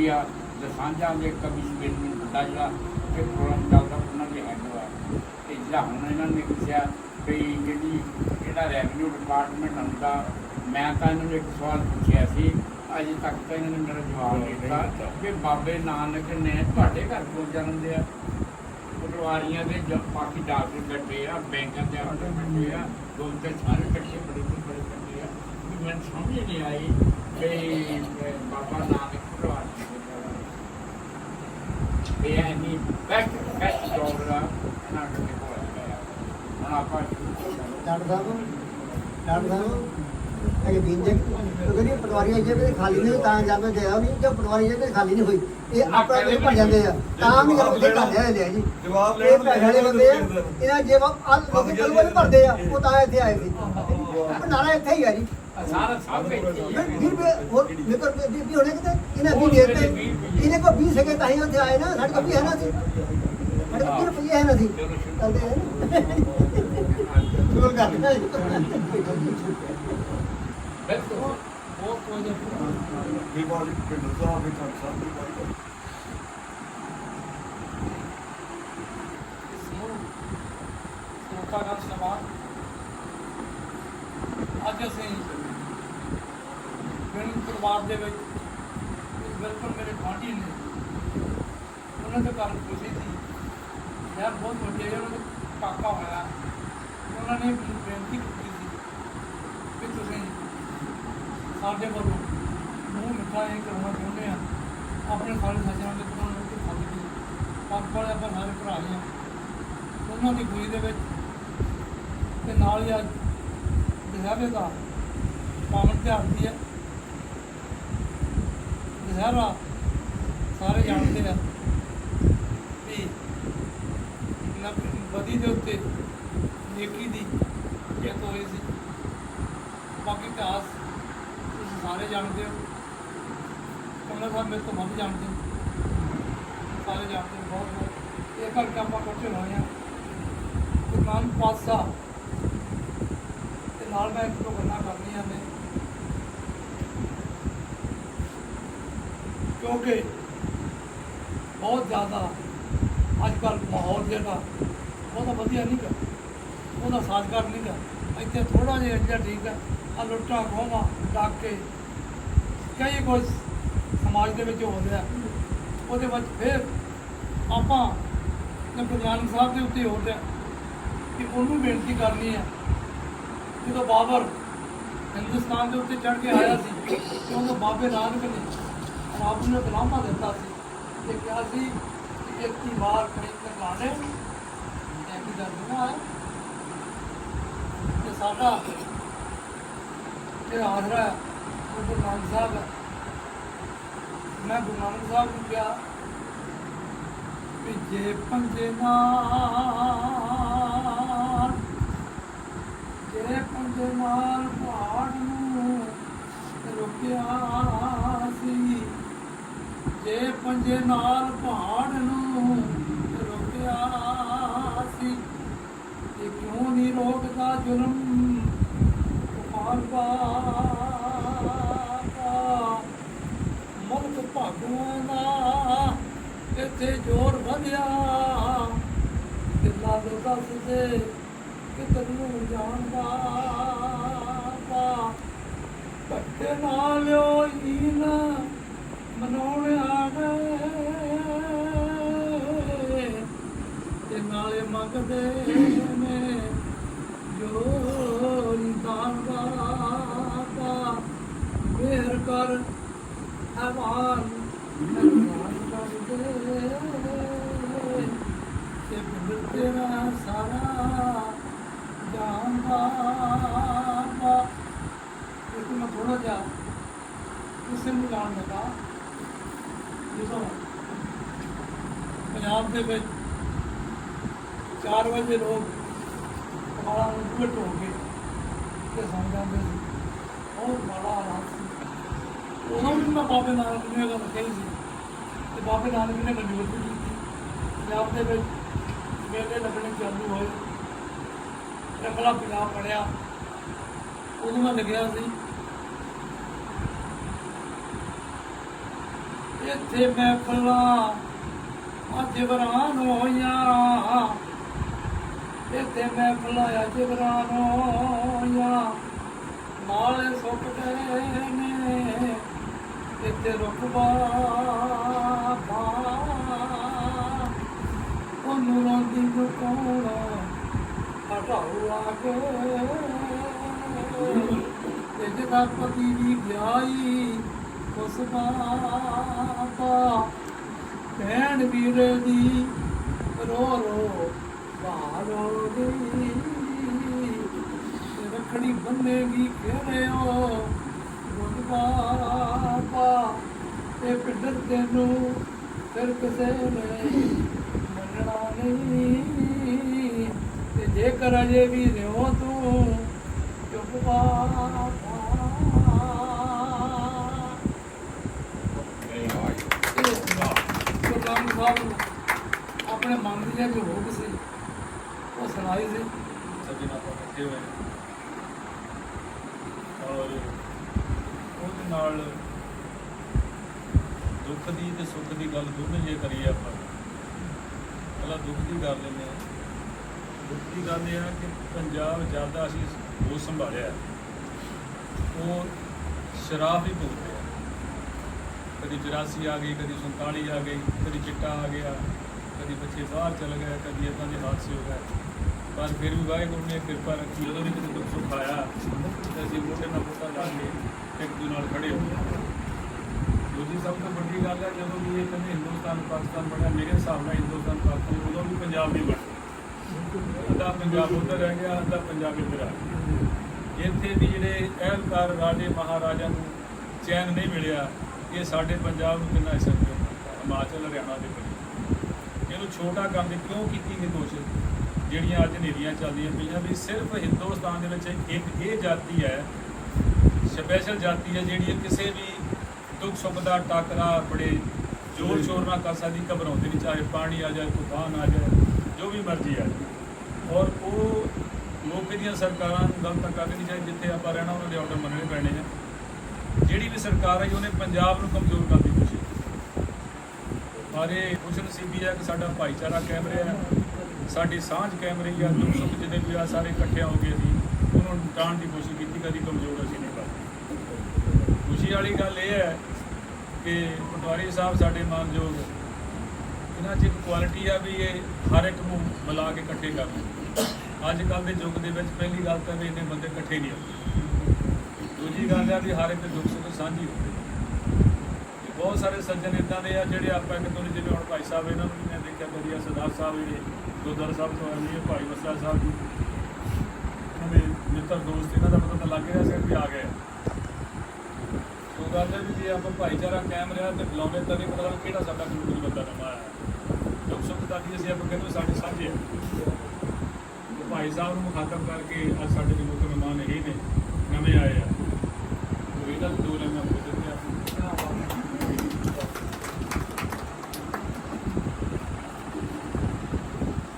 ਹੋਈ ਆ ਦਸਾਂਝਾਂ ਦੇ ਕਮਿਸ਼ਨਰ ਨੂੰ ਵੱਡਾ ਜਿਹੜਾ ਤੇ ਪ੍ਰੋਗਰਾਮ ਚੱਲਦਾ ਉਹਨਾਂ ਦੇ ਹੈਡ ਆ। ਤੇ ਜਿਹੜਾ ਹੁਣ ਇਹਨਾਂ ਨੇ ਦੱਸਿਆ ਵੀ ਜਿਹੜੀ ਜਿਹੜਾ ਰੈਵਨਿਊ ਡਿਪਾਰਟਮੈਂਟ ਆਉਂਦਾ ਮੈਂ ਤਾਂ ਇਹਨਾਂ ਨੂੰ ਇੱਕ ਸਵਾਲ ਪੁੱਛਿਆ ਸੀ ਅਜੇ ਤੱਕ ਤਾਂ ਇਹਨਾਂ ਨੇ ਮੇਰਾ ਜਵਾਬ ਨਹੀਂ ਦਿੱਤਾ ਕਿ ਬਾਬੇ ਨਾਨਕ ਨੇ ਤੁਹਾਡੇ ਘਰ ਕੋਲ ਜਨਮ ਲਿਆ। ਪਟਵਾਰੀਆਂ ਦੇ ਜ- ਬਾਕੀ ਡਾਕਟਰ ਬੈਠੇ ਆ ਬੈਂਕਾਂ ਦੇ ਆਰਡਰ ਬੈਠੇ ਆ ਦੋ ਤੇ ਸਾਰੇ ਇਕੱਠੇ ਬੜੇ ਬੜੇ ਬੈਠੇ ਆ। ਵੀ ਮੈਨੂੰ ਸਮਝ ਨਹੀਂ ਆਈ ਕਿ ਬਾਬਾ ਨਾਨਕ ਪਟਵਾਰ ਜੀ ਦੇ ਘਰ। ਇਹ ਐਨੀ ਬੈਸਟ ਬੈਸਟ ਜੋਬ ਦਾ ਇਹਨਾਂ ਦੇ ਕੋਲ ਹੈ ਹੁਣ ਆਪਾਂ ਡਾਕਟਰ ਸਾਹਿਬ ਡਾਕਟਰ ਸਾਹਿਬ ਇਹ ਬਿੰਜੇ ਉਹ ਕਹਿੰਦੀ ਪਟਵਾਰੀ ਜੇ ਵੀ ਖਾਲੀ ਨਹੀਂ ਤਾਂ ਜਾਂਦੇ ਗਿਆ ਨਹੀਂ ਜੇ ਪਟਵਾਰੀ ਜੇ ਵੀ ਖਾਲੀ ਨਹੀਂ ਹੋਈ। ਇਹ ਆਪਣਾ ਵੀ ਭਰ ਜਾਂਦੇ ਆ। ਤਾਂ ਵੀ ਗੱਲ ਉੱਥੇ ਕਰ ਲਿਆ ਜੀ। ਜਵਾਬ ਇਹ ਲੈਣ ਵਾਲੇ ਬੰਦੇ ਆ ਇਹਨਾਂ ਜੇ ਆ ਲੋਕੀ ਕੱਲ ਵਾਲੇ ਭਰਦੇ ਆ ਉਹ ਤਾਂ ਇੱਥੇ ਆਏ ਸੀ। ਨਾਲਾ ਇੱਥੇ ਹੀ ਆ ਜੀ। ਸਾਰਾ ਸਭ ਵਿੱਚ ਹੀ ਹੈ। ਫਿਰ ਵੀ ਹੋਰ ਮੇਕਰ ਵੀ ਹੋਣੇ ਕਿਤੇ? ਇਹਨਾਂ ਵੀ ਦੇ ਦਿੱਤੇ ਇਹਨੇ ਕੋ 20 ਸਕੇ ਤਾਂ ਹੀ ਉੱਥੇ ਆਏ ਨਾ। ਸਾਡੇ ਕੋਲ ਵੀ ਹੈ ਨਾ ਸੀ। ਸਾਡੇ ਕੋਲ 20 ਰੁਪਏ ਹੈ ਨਾ ਸੀ। ਚੱਲਦੇ ਆ। ਸ਼ੁਰੂ ਕਰ ਦਿੱਤਾ ਜੀ ਬਿਲਕੁਲ ਉਹ ਕੋਈ ਨਹੀਂ ਵੀ ਬਾਜੀ ਪਿੰਡ ਵੀ ਖੰਡ ਸਾਹਿਬ ਵੀ ਬਾਜੀ ਲੋਕਾਂ ਦਾ ਸਮਾਨ ਅੱਜ ਅਸੀਂ ਗਣ ਪਰਿਵਾਰ ਦੇ ਵਿੱਚ ਬਿਲਕੁਲ ਮੇਰੇ ਗੁਆਂਢੀ ਨੇ ਉਹਨਾਂ ਦੇ ਘਰ ਖੁਸ਼ੀ ਸੀ ਯਾਰ ਬਹੁਤ ਵੱਡੇ ਆ, ਉਹਨਾਂ ਦਾ ਕਾਕਾ ਹੋਇਆ ਉਹਨਾਂ ਨੇ ਮੈਨੂੰ ਬੇਨਤੀ ਕੀਤੀ ਸੀ ਕਿ ਤੁਸੀਂ ਸਾਡੇ ਵੱਲੋਂ ਮੂੰਹ ਮਿੱਠਾ ਇਹ ਕਰਨਾ ਚਾਹੁੰਦੇ ਆ। ਆਪਣੇ ਸਾਰੇ ਸੱਜਣਾਂ ਦੇ ਕੋਲ ਨੂੰ ਕਿ ਖਾਲੀ ਦੀ ਵਾਲੇ ਆਪਾਂ ਸਾਰੇ ਭਰਾ ਹੀ ਆ। ਉਹਨਾਂ ਦੀ ਖੁਸ਼ੀ ਦੇ ਵਿੱਚ ਤੇ ਨਾਲ ਹੀ ਅੱਜ ਦੁਸਹਿਰੇ ਦਾ ਪਾਵਨ ਤਿਉਹਾਰ ਵੀ ਹੈ ਦੁਸਹਿਰਾ ਸਾਰੇ ਜਾਣਦੇ ਆ ਵੀ ਨਬ ਬਦੀ ਦੇ ਉੱਤੇ ਨੇਕੀ ਦੀ ਜਿੱਤ ਹੋਈ ਸੀ। ਬਾਕੀ ਇਤਿਹਾਸ ਸਾਰੇ ਜਾਣਦੇ ਹੋ ਕਮਲਾ ਸਾਹਿਬ ਮੇਰੇ ਤੋਂ ਵੱਧ ਜਾਣਦੇ ਹੋ ਸਾਰੇ ਜਾਣਦੇ ਹੋ ਬਹੁਤ ਬਹੁਤ। ਇਹ ਕਰਕੇ ਆਪਾਂ ਇਕੱਠੇ ਹੋਏ ਹਾਂ ਗੁਰੂ ਨਾਨਕ ਪਾਤਸ਼ਾਹ। ਤੇ ਨਾਲ ਮੈਂ ਇੱਕ ਦੋ ਗੱਲਾਂ ਕਰਨੀਆਂ ਨੇ। ਕਿਉਂਕਿ ਬਹੁਤ ਜ਼ਿਆਦਾ ਅੱਜ ਕੱਲ੍ਹ ਮਾਹੌਲ ਜਿਹੜਾ ਉਹਦਾ ਵਧੀਆ ਨਹੀਂ ਗਾ। ਉਹਦਾ ਸਾਜ਼ਗਾਰ ਨਹੀਂ ਗਾ। ਇੱਥੇ ਥੋੜਾ ਜਿਹਾ ਜਿਹਾ ਠੀਕ ਹੈ ਆ। ਲੁੱਟਾਂ ਖੋਹਾਂ ਡਾਕੇ ਕਈ ਕੁਝ ਸਮਾਜ ਦੇ ਵਿੱਚ ਹੋ ਰਿਹਾ। ਉਹਦੇ ਵਿੱਚ ਫਿਰ ਆਪਾਂ ਨੇ ਗੁਰੂ ਨਾਨਕ ਸਾਹਿਬ ਦੇ ਉੱਤੇ ਹੋ ਕਿ ਉਹਨੂੰ ਬੇਨਤੀ ਕਰਨੀ ਹੈ। ਜਦੋਂ ਬਾਬਰ ਹਿੰਦੁਸਤਾਨ ਦੇ ਉੱਤੇ ਚੜ ਕੇ ਆਇਆ ਸੀ ਤੇ ਉਹਨੂੰ ਬਾਬੇ ਨਾਨਕ ਨੇ ਰੱਬ ਨੇ ਬਲਾਮਾ ਦਿੱਤਾ ਸੀ ਤੇ ਕਿਹਾ ਸੀ ਕਿ ਇੱਕ ਹੀ ਵਾਰ ਕਈ ਕਰਵਾਣੇ ਐਸੀ ਗੱਲ ਨਾ ਤੇ ਸਾਡਾ ਇਹ ਆਸਰਾ ਹੈ ਉਹ ਗੁਰੂ ਸਾਹਿਬ ਮੈਂ ਗੁਰੂ ਨਾਨਕ ਸਾਹਿਬ ਨੂੰ ਕਿਹਾ ਵੀ ਜੇ ਪੰਜੇ ਨਾਲ ਜੇ ਪੰਜੇ ਨਾਲ ਪਹਾੜ ਨੂੰ ਰੁਕਿਆ ਸੀ, ਜੇ ਪੰਜੇ ਨਾਲ ਪਹਾੜ ਨੂੰ ਰੁਕਿਆ ਸੀ ਤੇ ਕਿਉਂ ਨਹੀਂ ਰੋਕਦਾ ਜ਼ੁਲਮ? ਕੁਮਾਰ ਬਾਬਾ ਜ਼ੋਰ ਵਧਿਆ ਦਿਲਾਂ ਦੇ ਦੱਸ ਦੇ ਨੂੰ ਜਾਂਦਾ ਪਾ ਧੱਕੇ ਨਾਲ ਲਿਓ ਈਨ ਮਨਾਉਣ ਆ ਤੇ ਨਾਲੇ ਮੰਗਦੇ ਨੇ ਜੋ ਦਾਨ ਦਾ ਮਿਹਰ ਕਰ ਹਵਾਨ ਹਵਾਨ ਕਰ ਦੇ। ਤੇ ਬਿੰਦ ਤੇਰਾ ਸਾਰਾ ਜਾਨ ਬਾਬਾ ਇੱਕ ਮੈਂ ਥੋੜਾ ਜਿਹਾ ਕਿਸੇ ਨੂੰ ਜਾਣ ਲੱਗਾ। ਜਦੋਂ ਪੰਜਾਬ ਦੇ ਵਿੱਚ 4 ਵਜੇ ਲੋਕ ਕਮਾਲਾਂ ਨੂੰ ਉਲਟ ਹੋ ਗਏ ਤੇ ਸੌਂ ਜਾਂਦੇ ਸੀ। ਬਹੁਤ ਮਾੜਾ ਆਰਾਮ ਸੀ। ਉਦੋਂ ਵੀ ਮੈਂ ਬਾਬੇ ਨਾਨਕ ਨੇ ਗੱਲ ਕਹੀ ਸੀ। ਤੇ ਬਾਬੇ ਨਾਨਕ ਨੇ ਮਨਜ਼ੂਰ ਵੀ ਕੀਤੀ। ਪੰਜਾਬ ਦੇ ਵਿੱਚ ਮੇਲੇ ਲੱਗਣੇ ਚਾਲੂ ਹੋਏ। ਰੰਗਲਾ ਪੰਜਾਬ ਬਣਿਆ। ਉਦੋਂ ਮੈਂ ਲੱਗਿਆ ਸੀ। ਇੱਥੇ ਮਹਿਫਲਾਂ ਅੱਜ ਬਰਾਨ ਹੋਈਆਂ। ਇੱਥੇ ਮਹਿਫਲਾਂ ਅੱਜ ਬਰਾਨ ਹੋਈਆਂ। ਨਾਲੇ ਸੁੱਕ ਗਏ ਨੇ। ਇੱਥੇ ਰੁਕਵਾ ਪਾ ਤੇ ਜਿਹਦਾ ਪਤੀ ਵੀ ਵਿਆਹੀ ਉਸ ਬਾਪਾ ਭੈਣ ਵੀਰੇ ਦੀ ਰੋ ਰੋ ਬਾਹਰੋ ਦੀ ਰੱਖੜੀ ਬੰਨੇਗੀ ਕਿਹੜਿਓ ਗੁੱਡ ਬਾਪਾ ਇਹ ਪਿੰਡਰ ਤੈਨੂੰ ਫਿਰ ਕਿਸੇ ਨੇ ਮੰਨਣਾ ਨਹੀਂ ਤੇ ਜੇਕਰ ਤੂੰ, ਚੁੱਪ ਬਾਪਾ ਗੁਰਨਾਮ ਸਾਹਿਬ ਨੂੰ ਆਪਣੇ ਮਨ ਦੀਆਂ ਜੋ ਹੋਕ ਸੀ, ਉਹ ਸੁਣਾਈ ਸੀ। ਸੱਜਣਾ ਆਪਾਂ ਇਕੱਠੇ ਹੋਏ ਔਰ ਉਹਦੇ ਨਾਲ ਦੁੱਖ ਦੀ ਤੇ ਸੁੱਖ ਦੀ ਗੱਲ ਦੋਨੇ ਜੇ ਕਰੀਏ ਆਪਾਂ। ਪਹਿਲਾਂ ਦੁੱਖ ਦੀ ਗੱਲ ਦੂਜੀ ਗੱਲ ਇਹ ਆ ਕਿ ਪੰਜਾਬ ਜ਼ਿਆਦਾ ਅਸੀਂ ਉਹ ਸੰਭਾਲਿਆ ਉਹ ਸ਼ਰਾਬ ਹੀ ਪੀਂਦੇ ਆ ਕਦੀ 84 ਆ ਗਈ, ਕਦੀ 47 ਆ ਗਈ, ਕਦੀ ਚਿੱਟਾ ਆ ਗਿਆ, ਕਦੀ ਬੱਚੇ ਬਾਹਰ ਚਲੇ ਗਏ ਕਦੀ ਇਦਾਂ ਦੇ ਹਾਦਸੇ ਹੋ ਗਏ। ਪਰ ਫਿਰ ਵੀ ਵਾਹਿਗੁਰੂ ਨੇ ਕਿਰਪਾ ਰੱਖੀ, ਜਦੋਂ ਵੀ ਕਿਤੇ ਦੁੱਖ ਸੁੱਖ ਆਇਆ, ਤੇ ਅਸੀਂ ਮੋਢੇ ਨਾਲ ਮੋਢਾ ਲਾ ਕੇ ਇੱਕ ਦੂਜੇ ਨਾਲ ਖੜੇ ਹੋ ਗਏ। ਦੂਜੀ ਸਭ ਤੋਂ ਵੱਡੀ ਗੱਲ ਹੈ, ਜਦੋਂ ਵੀ ਇਹ ਕਹਿੰਦੇ ਹਿੰਦੁਸਤਾਨ, ਪਾਕਿਸਤਾਨ ਬਣਿਆ, ਮੇਰੇ ਹਿਸਾਬ ਨਾਲ ਹਿੰਦੁਸਤਾਨ, ਪਾਕਿਸਤਾਨ, ਉਦੋਂ ਵੀ ਪੰਜਾਬ ਨਹੀਂ ਬਣਿਆ। ਅੱਧਾ ਪੰਜਾਬ ਉੱਧਰ ਰਹਿ ਗਿਆ, ਅੱਧਾ ਪੰਜਾਬ ਇੱਧਰ ਆ ਗਿਆ। ਇੱਥੇ ਵੀ ਜਿਹੜੇ ਅਹਿਲਕਾਰ ਰਾਜੇ ਮਹਾਰਾਜਾ ਨੂੰ ਚੈਨ ਨਹੀਂ ਮਿਲਿਆ, ਇਹ ਸਾਡੇ ਪੰਜਾਬ ਨੂੰ ਕਿੰਨਾ ਅਸਰ ਪਿਆ। ਹਿਮਾਚਲ, ਹਰਿਆਣਾ ਦੇ ਵਿੱਚ ਇਹਨੂੰ ਛੋਟਾ ਕੰਮ ਦੀ ਕਿਉਂ ਕੀਤੀ ਇਹ ਕੋਸ਼ਿਸ਼? ਜਿਹੜੀਆਂ ਅੱਜ ਨੇਰੀਆਂ ਚੱਲਦੀਆਂ ਪਈਆਂ ਵੀ ਸਿਰਫ ਹਿੰਦੁਸਤਾਨ ਦੇ ਵਿੱਚ ਇੱਕ ਇਹ ਜਾਤੀ ਹੈ ਸਪੈਸ਼ਲ ਜਾਤੀ ਹੈ ਜਿਹੜੀ ਕਿਸੇ ਵੀ ਦੁੱਖ ਸੁੱਖ ਦਾ ਟਾਕਰਾ ਬੜੇ ਜ਼ੋਰ ਸ਼ੋਰ ਨਾਲ ਕਰ ਸਕਦੀ, ਘਬਰਾਉਂਦੇ ਨਹੀਂ, ਚਾਹੇ ਪਾਣੀ ਆ ਜਾਏ, ਤੂਫਾਨ ਆ ਜਾਏ, ਜੋ ਵੀ ਮਰਜ਼ੀ ਆ ਜਾਏ। ਔਰ ਉਹ ਲੋਕ ਦੀਆਂ ਸਰਕਾਰਾਂ ਨੂੰ ਗਲਤ ਤਾਂ ਕਰਨੀ ਨਹੀਂ ਚਾਹੀਦੀ, ਜਿੱਥੇ ਆਪਾਂ ਰਹਿਣਾ, ਉਹਨਾਂ ਦੇ ਆਰਡਰ ਮੰਨਣੇ ਪੈਣੇ ਆ। ਜਿਹੜੀ ਵੀ ਸਰਕਾਰ ਆਈ, ਉਹਨੇ ਪੰਜਾਬ ਨੂੰ ਕਮਜ਼ੋਰ ਕਰਨ ਦੀ ਕੋਸ਼ਿਸ਼ ਕੀਤੀ ਪਰ ਇਹ ਖੁਸ਼ਨਸੀਬੀ ਹੈ ਕਿ ਸਾਡਾ ਭਾਈਚਾਰਾ ਕੈਮਰੇ ਆ, ਸਾਡੀ ਸਾਂਝ ਕੈਮਰੇ ਆ, ਦੁੱਖ ਸੁੱਖ ਜਿਹਦੇ ਵੀ ਆ, ਸਾਰੇ ਇਕੱਠੇ ਹੋ ਗਏ ਸੀ ਉਹਨੂੰ ਟਾਣ ਦੀ ਕੋਸ਼ਿਸ਼ ਕੀਤੀ, ਕਦੀ ਕਮਜ਼ੋਰ ਅਸੀਂ ਨਹੀਂ ਕਰਦੇ। ਖੁਸ਼ੀ ਵਾਲੀ ਗੱਲ ਇਹ ਹੈ ਕਿ ਪਟਵਾਰੀ ਸਾਹਿਬ ਸਾਡੇ ਮਾਨਯੋਗ, ਇਹਨਾਂ 'ਚ ਇੱਕ ਕੁਆਲਿਟੀ ਆ ਵੀ ਇਹ ਹਰ ਇੱਕ ਨੂੰ ਮਿਲਾ ਕੇ ਇਕੱਠੇ ਕਰਦੇ ਅੱਜ ਕੱਲ ਦੇ ਯੁੱਗ ਦੇ ਵਿੱਚ ਪਹਿਲੀ ਗੱਲ ਤਾਂ ਵੀ ਇੰਨੇ ਬੰਦੇ ਇਕੱਠੇ ਨਹੀਂ ਹੁੰਦੇ। ਦੂਜੀ ਗੱਲ ਹੈ ਵੀ ਹਰ ਇੱਕ ਦੁੱਖ ਸੁੱਖ ਸਾਂਝੀ ਹੁੰਦੀ ਬਹੁਤ ਸਾਰੇ ਸੱਜਣ ਇਦਾਂ ਦੇ ਆ ਜਿਹੜੇ ਆਪਾਂ ਇੱਕ ਤੋਂ ਜਿਵੇਂ ਹੁਣ ਭਾਈ ਸਾਹਿਬ ਇਹਨਾਂ ਨੂੰ ਵੀ ਮੈਂ ਦੇਖਿਆ ਵਧੀਆ ਸਰਦਾਰ ਸਾਹਿਬ ਜਿਹੜੇ ਗੁਰਦੁਆਰਾ ਸਾਹਿਬ ਤੋਂ ਆਏ ਨੇ, ਭਾਈ ਵਸਰਾ ਸਾਹਿਬ ਜੀ। ਇਹਨਾਂ ਮਿੱਤਰ ਦੋਸਤ ਇਹਨਾਂ ਦਾ ਪਤਾ ਲੱਗ ਰਿਹਾ ਸੀ ਵੀ ਆ ਗਏ ਸੋ ਗੱਲ ਹੈ ਵੀ ਜੇ ਆਪਾਂ ਭਾਈਚਾਰਾ ਕਾਇਮ ਰਿਹਾ ਤੇ ਬੁਲਾਉਂਦੇ ਤਾਂ ਨਹੀਂ ਪਤਾ ਕਿਹੜਾ ਸਾਡਾ ਕੋਈ ਬੰਦਾ ਨਵਾਂ ਆਇਆ। ਦੁੱਖ ਸੁੱਖ ਦਾ ਵੀ ਅਸੀਂ ਆਪਾਂ ਕਹਿੰਦੇ ਸਾਡੇ ਸਾਂਝੇ ਆ। ਭਾਈ ਸਾਹਿਬ ਨੂੰ ਮੁਖਾਤਬ ਕਰਕੇ ਅੱਜ ਸਾਡੇ ਦੇ ਮੁੱਖ ਮਹਿਮਾਨ ਇਹ ਨੇ, ਨਵੇਂ ਆਏ ਆ। ਉਹ ਇਹਨਾਂ ਦੋ ਲੈ ਮੈਂ ਆ।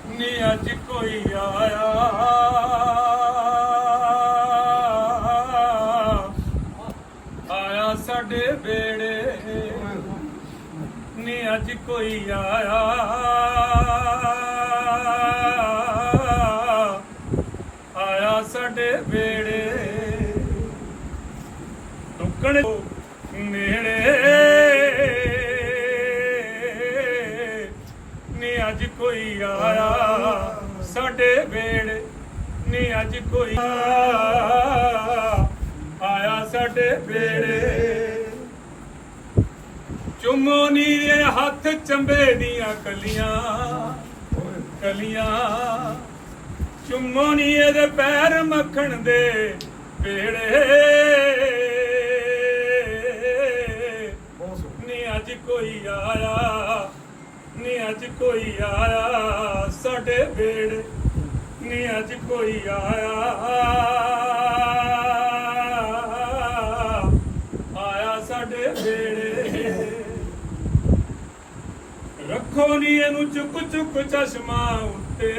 ਨੀ ਅੱਜ ਕੋਈ ਆਇਆ। ਆਇਆ ਸਾਡੇ ਬੇੜੇ। ਨੀ ਅੱਜ ਕੋਈ ਆਇਆ। ਸਾਡੇ ਬੇੜੇ ਟੁਕਣ ਨੇੜੇ। ਨੀ ਅੱਜ ਕੋਈ ਆਇਆ ਸਾਡੇ ਵੇੜੇ। ਨੀ ਅੱਜ ਕੋਈ ਆਇਆ ਸਾਡੇ ਵੇੜੇ। ਚੁੰਮੋ ਨੀ ਇਹ ਹੱਥ ਚੰਬੇ ਦੀਆਂ ਕਲੀਆਂ। ਕਲੀਆਂ। ਚੁੰਮੋ ਨੀ ਇਹਦੇ ਪੈਰ ਮੱਖਣ ਦੇ ਪੇੜੇ ਨੀ ਅੱਜ ਕੋਈ ਆਇਆ, ਨੀ ਅੱਜ ਕੋਈ ਆਇਆ ਸਾਡੇ ਵੇੜੇ ਨੀ ਅੱਜ ਕੋਈ ਆਇਆ। ਆਇਆ ਸਾਡੇ ਵੇੜੇ ਰੱਖੋ ਨੀ ਇਹਨੂੰ ਚੁੱਕ ਚੁੱਕ ਚਸ਼ਮਾ ਉੱਤੇ।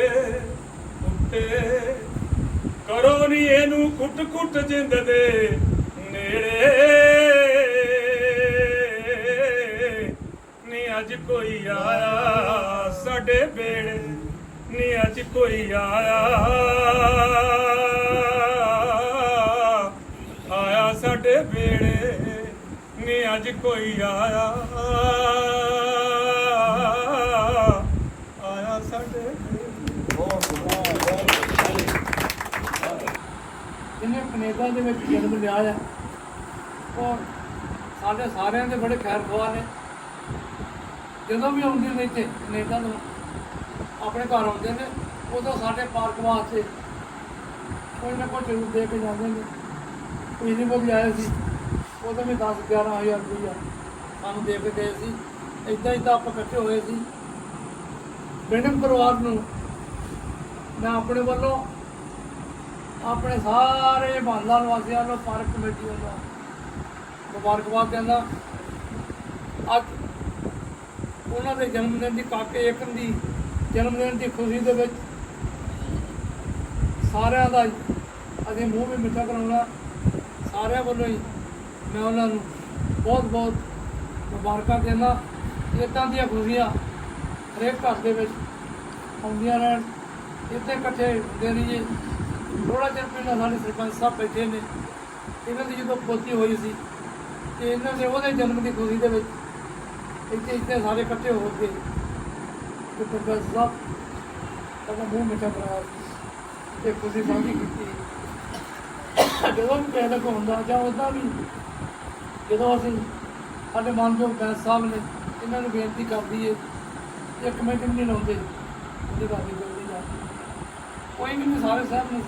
ਉੱਤੇ ਕਰੋ ਨੀ ਇਹਨੂੰ ਕੁੱਟ ਕੁੱਟ ਜਿੰਦ ਦੇ ਨੇੜੇ। ਕੋਈ ਆਇਆ ਸਾਡੇ ਬੇੜੇ। ਨੀ ਅੱਜ ਕੋਈ ਆਇਆ। ਆਇਆ ਸਾਡੇ ਬੇੜੇ। ਨੀ ਅੱਜ ਕੋਈ ਆਇਆ ਸਾਡੇ ਜਿਹਨੇ ਕੈਨੇਡਾ ਦੇ ਵਿੱਚ ਜਨਮ ਲਿਆ ਹੈ ਔਰ ਸਾਡੇ ਸਾਰਿਆਂ ਦੇ ਬੜੇ ਖੈਰ ਖਵਾ ਨੇ। ਜਦੋਂ ਵੀ ਆਉਂਦੇ ਨੇ ਇੱਥੇ ਕੈਨੇਡਾ ਤੋਂ, ਆਪਣੇ ਘਰ ਆਉਂਦੇ ਨੇ, ਉਦੋਂ ਸਾਡੇ ਪਾਰਕ ਵਾਸਤੇ ਕੋਈ ਨਾ ਕੋਈ ਜ਼ਰੂਰ ਦੇ ਕੇ ਜਾਂਦੇ ਨੇ। ਪਿਛਲੀ ਵਾਰ ਵੀ ਆਏ ਸੀ, ਉਦੋਂ ਵੀ 10 11000 ਰੁਪਈਆ ਸਾਨੂੰ ਦੇ ਕੇ ਗਏ ਸੀ। ਇਦਾਂ ਹੀ ਤਾਂ ਆਪਾਂ ਇਕੱਠੇ ਹੋਏ ਸੀ। ਬੇਨਮ ਪਰਿਵਾਰ ਨੂੰ ਮੈਂ ਆਪਣੇ ਵੱਲੋਂ ਆਪਣੇ ਸਾਰੇ ਮਹੱਲਾ ਨਿਵਾਸੀਆਂ ਨੂੰ ਪਾਰਕ ਕਮੇਟੀ ਵੱਲੋਂ ਮੁਬਾਰਕਬਾਦ ਦਿੰਦਾ। ਅੱਜ ਉਹਨਾਂ ਦੇ ਜਨਮ ਦਿਨ ਦੀ ਕਾਕੇ ਏਕਮ ਦੀ ਜਨਮ ਦਿਨ ਦੀ ਖੁਸ਼ੀ ਦੇ ਵਿੱਚ ਸਾਰਿਆਂ ਦਾ ਅਸੀਂ ਮੂੰਹ ਵੀ ਮਿੱਠਾ ਕਰਾਉਣਾ। ਸਾਰਿਆਂ ਵੱਲੋਂ ਹੀ ਮੈਂ ਉਹਨਾਂ ਨੂੰ ਬਹੁਤ ਬਹੁਤ ਮੁਬਾਰਕਾਂ ਦਿੰਦਾ। ਇਦਾਂ ਦੀਆਂ ਖੁਸ਼ੀਆਂ ਹਰੇਕ ਘਰ ਦੇ ਵਿੱਚ ਆਉਂਦੀਆਂ ਰਹਿਣ। ਇੱਥੇ ਇਕੱਠੇ ਹੁੰਦੇ ਰਹੀਏ। ਥੋੜਾ ਚਿਰ ਪਹਿਲਾਂ ਸਾਡੇ ਸਰਪੰਚ ਸਾਹਿਬ ਬੈਠੇ ਨੇ, ਇਹਨਾਂ ਦੀ ਜਦੋਂ ਪੋਤੀ ਹੋਈ ਸੀ ਤੇ ਇਹਨਾਂ ਦੇ ਉਹਦੇ ਜਨਮ ਦੀ ਖੁਸ਼ੀ ਦੇ ਵਿੱਚ ਇੱਥੇ ਇੱਥੇ ਸਾਰੇ ਇਕੱਠੇ ਹੋ ਕੇ ਤੇ ਸਰਪੰਚ ਸਾਹਿਬ ਸਾਡਾ ਮੂੰਹ ਮਿੱਠਾ ਕਰਾ ਤੇ ਖੁਸ਼ੀ ਸਾਂਝੀ ਕੀਤੀ। ਜਦੋਂ ਵੀ ਕਿਸੇ ਦਾ ਹੁੰਦਾ ਜਾਂ ਉਦਾਂ ਵੀ ਜਦੋਂ ਅਸੀਂ ਸਾਡੇ ਮਾਨਯੋਗ ਬੈਂਸ ਸਾਹਿਬ ਨੇ ਇਹਨਾਂ ਨੂੰ ਬੇਨਤੀ ਕਰਦੀ ਏ ਇੱਕ ਮਿੰਟ ਵੀ ਨਹੀਂ ਲਾਉਂਦੇ, ਉਹਦੀ ਗੱਲ ਕੋਈ ਨਹੀਂ ਸਾਰੇ ਸਾਹਿਬ ਨੇ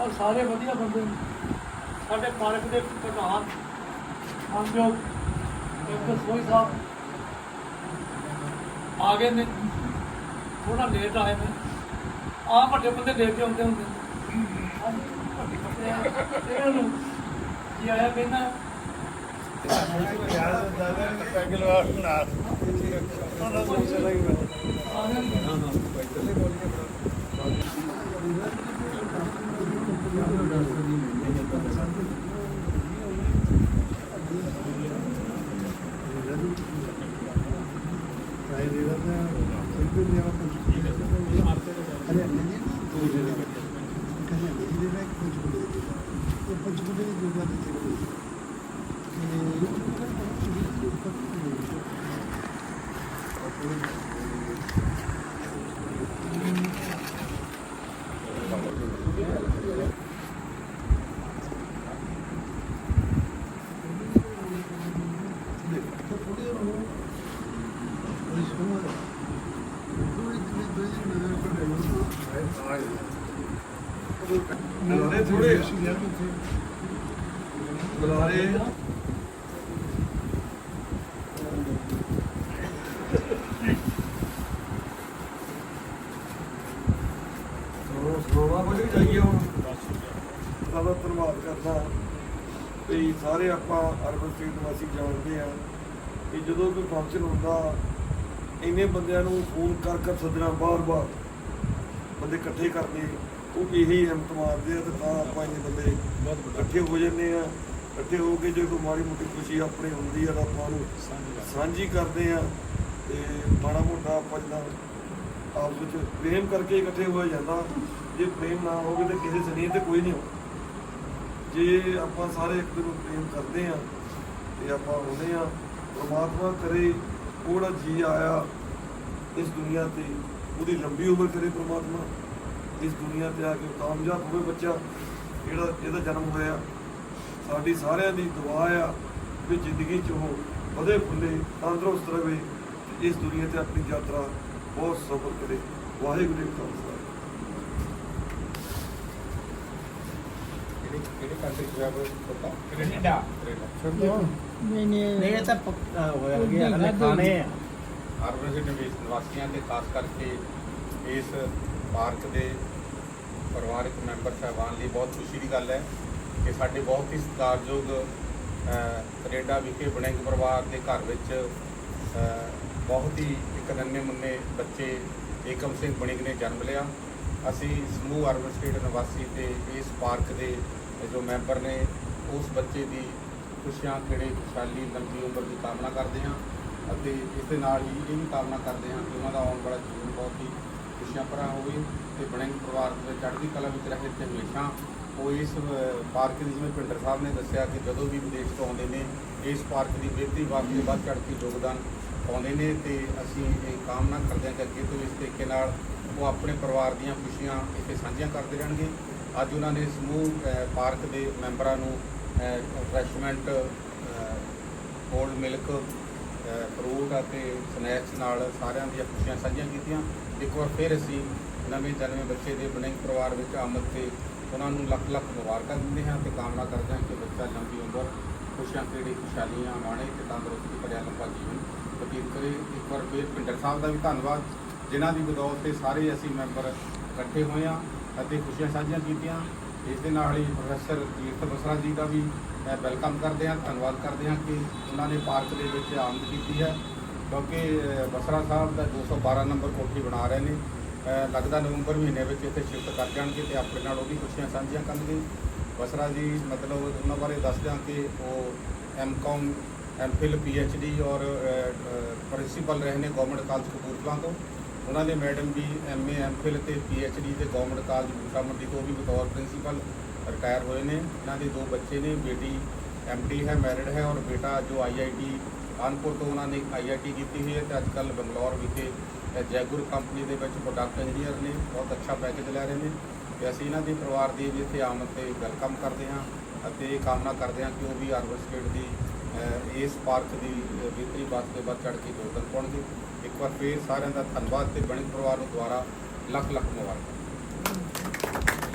ਔਰ ਸਾਰੇ ਵਧੀਆ ਬੰਦੇ ਨੇ। ਸਾਡੇ ਪਾਰਕ ਦੇ ਪ੍ਰਧਾਨ ਮਾਨਯੋਗ ਡਾਕਟਰ ਸੋਈ ਸਾਹਿਬ ਆ ਗਏ ਨੇ। ਥੋੜਾ ਲੇਟ ਆਏ ਨੇ। ਆ ਵੱਡੇ ਬੰਦੇ ਲੇਟ ਕੇ ਆਉਂਦੇ ਹੁੰਦੇ ਨੇ। ਇਹਨਾਂ ਨੂੰ ਕੀ ਆਇਆ ਕਹਿੰਦਾ पंचकुटे पंचकुटे ਤੇ ਸਾਰੇ ਆਪਾਂ ਅਰਬਨ ਸਟੇਟ ਵਾਸੀ ਜਾਣਦੇ ਆ ਕਿ ਜਦੋਂ ਕੋਈ ਫੰਕਸ਼ਨ ਹੁੰਦਾ, ਇੰਨੇ ਬੰਦਿਆਂ ਨੂੰ ਫੋਨ ਕਰ ਕਰ ਸੱਦਣਾ ਬਾਰ-ਬਾਰ ਬੰਦੇ ਇਕੱਠੇ ਕਰਦੇ, ਉਹ ਵੀ ਇਹੀ ਹਿੰਮਤ ਮਾਰਦੇ ਆ ਤੇ ਤਾਂ ਆਪਾਂ ਇੰਨੇ ਬੰਦੇ ਇਕੱਠੇ ਹੋ ਜਾਂਦੇ ਆ ਇਕੱਠੇ ਹੋ ਕੇ ਜੇ ਕੋਈ ਮਾੜੀ ਮੋਟੀ ਖੁਸ਼ੀ ਆਪਣੀ ਹੁੰਦੀ ਆ ਤਾਂ ਆਪਾਂ ਨੂੰ ਸਾਂਝੀ ਕਰਦੇ ਆ ਤੇ ਮਾੜਾ ਮੋਟਾ ਆਪਾਂ ਜਿੱਦਾਂ ਆਪਸ ਵਿੱਚ ਪ੍ਰੇਮ ਕਰਕੇ ਇਕੱਠੇ ਹੋਇਆ ਜਾਂਦਾ। ਜੇ ਪ੍ਰੇਮ ਨਾ ਹੋਵੇ ਤਾਂ ਕਿਸੇ ਸਰੀਰ ਤੇ ਕੋਈ ਨਹੀਂ ਹੋਵੇ ਜੇ ਆਪਾਂ ਸਾਰੇ ਇੱਕ ਦੂਜੇ ਨੂੰ ਪ੍ਰੇਮ ਕਰਦੇ ਆ ਤੇ ਆਪਾਂ ਹੁੰਦੇ ਆ ਪਰਮਾਤਮਾ ਕਰੇ ਉਹੜਾ ਜੀ ਆਇਆ, ਇਸ ਦੁਨੀਆ ਤੇ, ਉਹਦੀ ਲੰਬੀ ਉਮਰ ਕਰੇ ਪਰਮਾਤਮਾ, ਇਸ ਦੁਨੀਆ ਤੇ ਆ ਕੇ ਉਹ ਕਾਮਯਾਬ ਹੋਵੇ ਬੱਚਾ, ਜਿਹੜਾ ਇਹਦਾ ਜਨਮ ਹੋਇਆ। ਸਾਡੀ ਸਾਰਿਆਂ ਦੀ ਦੁਆ ਆ ਕਿ ਜ਼ਿੰਦਗੀ 'ਚ ਉਹ ਵਧੇ ਫੁੱਲੇ, ਤੰਦਰੁਸਤ ਰਹੇ ਤੇ ਇਸ ਦੁਨੀਆ ਤੇ ਆਪਣੀ ਯਾਤਰਾ ਬਹੁਤ ਸਫਲ ਕਰੇ। ਵਾਹਿਗੁਰੂ ਜੀ ਕਾ ਕਿਹੜੇ ਕੰਟਰੀ ਚ ਪਤਾ ਕੈਨੇਡਾ ਨਹੀਂ ਨਹੀਂ ਇਹ ਤਾਂ ਪੱਕਾ ਹੋਇਆ ਗਿਆ ਹਲੇ ਖਾਣੇ ਆ। ਅਰਬਨ ਸਿਟੀ ਵਿੱਚ ਨਿਵਾਸੀਆਂ ਤੇ ਖਾਸ ਕਰਕੇ ਇਸ ਪਾਰਕ ਦੇ ਪਰਿਵਾਰਕ ਮੈਂਬਰ ਸਾਹਿਬਾਨ ਲਈ ਬਹੁਤ ਖੁਸ਼ੀ ਦੀ ਗੱਲ ਹੈ ਕਿ ਸਾਡੇ ਬਹੁਤ ਹੀ ਸਤਿਕਾਰਯੋਗ ਕੈਨੇਡਾ ਵਿਖੇ ਬਣਿੰਗ ਪਰਿਵਾਰ ਦੇ ਘਰ ਵਿੱਚ ਬਹੁਤ ਹੀ ਇੱਕ ਨੰਨੇ ਮੁੰਨੇ ਬੱਚੇ ਏਕਮ ਸਿੰਘ ਬਣਿੰਗ ਨੇ ਜਨਮ ਲਿਆ। ਅਸੀਂ ਸਮੂਹ ਅਰਬਨ ਸਟੇਟ ਨਿਵਾਸੀ ਤੇ ਇਸ ਪਾਰਕ ਦੇ ਜੋ ਮੈਂਬਰ ਨੇ ਉਸ ਬੱਚੇ ਦੀ ਖੁਸ਼ੀਆਂ, ਖੇੜੇ, ਖੁਸ਼ਹਾਲੀ, ਲੰਬੀ ਉਮਰ ਦੀ ਕਾਮਨਾ ਕਰਦੇ ਹਾਂ ਅਤੇ ਇਸ ਦੇ ਨਾਲ ਹੀ ਇਹ ਵੀ ਕਾਮਨਾ ਕਰਦੇ ਹਾਂ ਕਿ ਉਹਨਾਂ ਦਾ ਆਉਣ ਵਾਲਾ ਜੀਵਨ ਬਹੁਤ ਹੀ ਖੁਸ਼ੀਆਂ ਭਰਾ ਹੋਵੇ ਤੇ ਬਣਿੰਗ ਪਰਿਵਾਰ ਦੇ ਚੜ੍ਹਦੀ ਕਲਾ ਵਿੱਚ ਰਹੇ ਤੇ ਹਮੇਸ਼ਾ ਉਹ ਇਸ ਪਾਰਕ ਦੀ, ਜਿਵੇਂ ਪਿੰਡਰ ਸਾਹਿਬ ਨੇ ਦੱਸਿਆ ਕਿ ਜਦੋਂ ਵੀ ਵਿਦੇਸ਼ ਤੋਂ ਆਉਂਦੇ ਨੇ, ਇਸ ਪਾਰਕ ਦੀ ਬਿਹਤਰੀ ਵਾਸਤੇ ਵੱਧ ਚੜ੍ਹ ਕੇ ਯੋਗਦਾਨ ਪਾਉਂਦੇ ਨੇ ਤੇ ਅਸੀਂ ਇਹ ਕਾਮਨਾ ਕਰਦੇ ਹਾਂ ਕਿ ਅੱਗੇ ਤੋਂ ਇਸ ਤਰੀਕੇ ਨਾਲ ਉਹ ਆਪਣੇ ਪਰਿਵਾਰ ਦੀਆਂ ਖੁਸ਼ੀਆਂ ਇੱਥੇ ਸਾਂਝੀਆਂ ਕਰਦੇ ਰਹਿਣਗੇ। ਅੱਜ ਉਹਨਾਂ ਨੇ ਸਮੂਹ ਪਾਰਕ ਦੇ ਮੈਂਬਰਾਂ ਨੂੰ ਰਿਫਰੈਸ਼ਮੈਂਟ ਕੋਲਡ ਮਿਲਕ ਫਰੂਟ ਅਤੇ ਸਨੈਕਸ ਨਾਲ ਸਾਰਿਆਂ ਦੀਆਂ ਖੁਸ਼ੀਆਂ ਸਾਂਝੀਆਂ ਕੀਤੀਆਂ। ਇੱਕ ਵਾਰ ਫਿਰ ਅਸੀਂ ਨਵੇਂ ਜਨਮੇ ਬੱਚੇ ਦੇ ਬਣਿੰਗ ਪਰਿਵਾਰ ਵਿੱਚ ਆਮਦ ਤੇ ਉਹਨਾਂ ਨੂੰ ਲੱਖ ਲੱਖ ਮੁਬਾਰਕਾਂ ਦਿੰਦੇ ਹਾਂ ਤੇ ਕਾਮਨਾ ਕਰਦੇ ਹਾਂ ਕਿ ਬੱਚਾ ਲੰਬੀ ਉਮਰ, ਖੁਸ਼ੀਆਂ ਕਿਹੜੀ ਖੁਸ਼ਹਾਲੀਆਂ ਮਾਣੇ ਤੇ ਤੰਦਰੁਸਤੀ ਭਰਿਆ ਲੰਬਾ ਜੀਵਨ ਬਤੀਤ ਕਰੇ। ਇੱਕ ਵਾਰ ਫਿਰ ਪਿੰਡਰ ਸਾਹਿਬ ਦਾ ਵੀ ਧੰਨਵਾਦ, ਜਿਨ੍ਹਾਂ ਦੀ ਬਦੌਲਤ ਤੇ ਸਾਰੇ ਅਸੀਂ ਮੈਂਬਰ ਇਕੱਠੇ ਹੋਏ ਹਾਂ। ਅਤੇ ਖੁਸ਼ੀਆਂ ਸਾਂਝੀਆਂ ਕੀਤੀਆਂ। ਇਸ ਦੇ ਨਾਲ ਹੀ ਪ੍ਰੋਫੈਸਰ ਕੀਰਤ ਬਸਰਾ ਜੀ ਦਾ ਵੀ ਵੈਲਕਮ ਕਰਦੇ ਹਾਂ ਧੰਨਵਾਦ ਕਰਦੇ ਹਾਂ ਕਿ ਉਹਨਾਂ ਨੇ ਪਾਰਕ ਦੇ ਵਿੱਚ ਆਮਦ ਕੀਤੀ ਹੈ। ਕਿਉਂਕਿ ਅ, ਬਸਰਾ ਸਾਹਿਬ ਦਾ 212 ਨੰਬਰ ਕੋਠੀ ਬਣਾ ਰਹੇ ਨੇ। ਲੱਗਦਾ ਨਵੰਬਰ ਮਹੀਨੇ ਵਿੱਚ ਇੱਥੇ ਸ਼ਿਫਟ ਕਰ ਜਾਣਗੇ ਤੇ ਆਪਣੇ ਨਾਲ ਉਹ ਵੀ ਖੁਸ਼ੀਆਂ ਸਾਂਝੀਆਂ ਕਰਨਗੇ। ਬਸਰਾ ਜੀ ਮਤਲਬ ਉਹਨਾਂ ਬਾਰੇ ਦੱਸਦਿਆਂ ਕਿ ਉਹ ਐਮਕਾਮ ਐਮਫਿਲ ਡੀ ਔਰ ਪ੍ਰਿੰਸੀਪਲ ਰਹੇ ਨੇ ਗਵਰਨਮੈਂਟ ਕਾਲਜ ਕਪੂਰਥਲਾ ਤੋਂ। ਉਹਨਾਂ ਦੇ ਮੈਡਮ ਵੀ ਐਮਏ ਐਮਫਿਲ ਤੇ ਡੀ ਤੇ ਗਵਰਨਮੈਂਟ ਕਾਲਜ ਬੂਟਾ ਮੰਡੀ ਤੋਂ ਵੀ ਬਤੌਰ ਪ੍ਰਿੰਸੀਪਲ ਰਿਟਾਇਰ ਹੋਏ ਨੇ। ਇਹਨਾਂ ਦੇ ਦੋ ਬੱਚੇ ਨੇ ਬੇਟੀ ਐਮਡੀ ਹੈ ਮੈਰਿਡ ਹੈ ਔਰ ਬੇਟਾ ਜੋ ਆਈਆਈਟੀ ਕਾਨਪੁਰ ਤੋਂ ਉਹਨਾਂ ਨੇ ਆਈਆਈਟੀ ਕੀਤੀ ਹੋਈ ਹੈ ਤੇ ਅੱਜ ਕੱਲ੍ਹ ਬੰਗਲੌਰ ਵਿਖੇ ਜੈਗੁਰ ਕੰਪਨੀ ਦੇ ਵਿੱਚ ਪ੍ਰੋਡਕਟ ਇੰਜੀਨੀਅਰ ਨੇ। ਬਹੁਤ ਅੱਛਾ ਪੈਕੇਜ ਲੈ ਰਹੇ ਨੇ ਤੇ ਅਸੀਂ ਇਹਨਾਂ ਦੇ ਪਰਿਵਾਰ ਦੀ ਵੀ ਇੱਥੇ ਆਮਦ ਤੇ ਵੈਲਕਮ ਕਰਦੇ ਹਾਂ ਅਤੇ ਇਹ ਕਾਮਨਾ ਕਰਦੇ ਹਾਂ ਕਿ ਉਹ ਵੀ ਅਰਬਨ ਸਟੇਟ ਦੀ ਇਸ ਪਾਰਕ ਦੀ ਅ, ਬਿਹਤਰੀ ਵਾਸਤੇ ਵੱਧ ਚੜ੍ਹ ਕੇ ਯੋਗਦਾਨ ਪਾਉਣਗੇ। ਵਾਰ ਫੇਰ ਸਾਰਿਆਂ ਦਾ ਧੰਨਵਾਦ ਤੇ ਬਣਿਤ ਪਰਿਵਾਰ ਨੂੰ ਦੁਆਰਾ ਲੱਖ ਲੱਖ ਮੁਬਾਰਕਾਂ।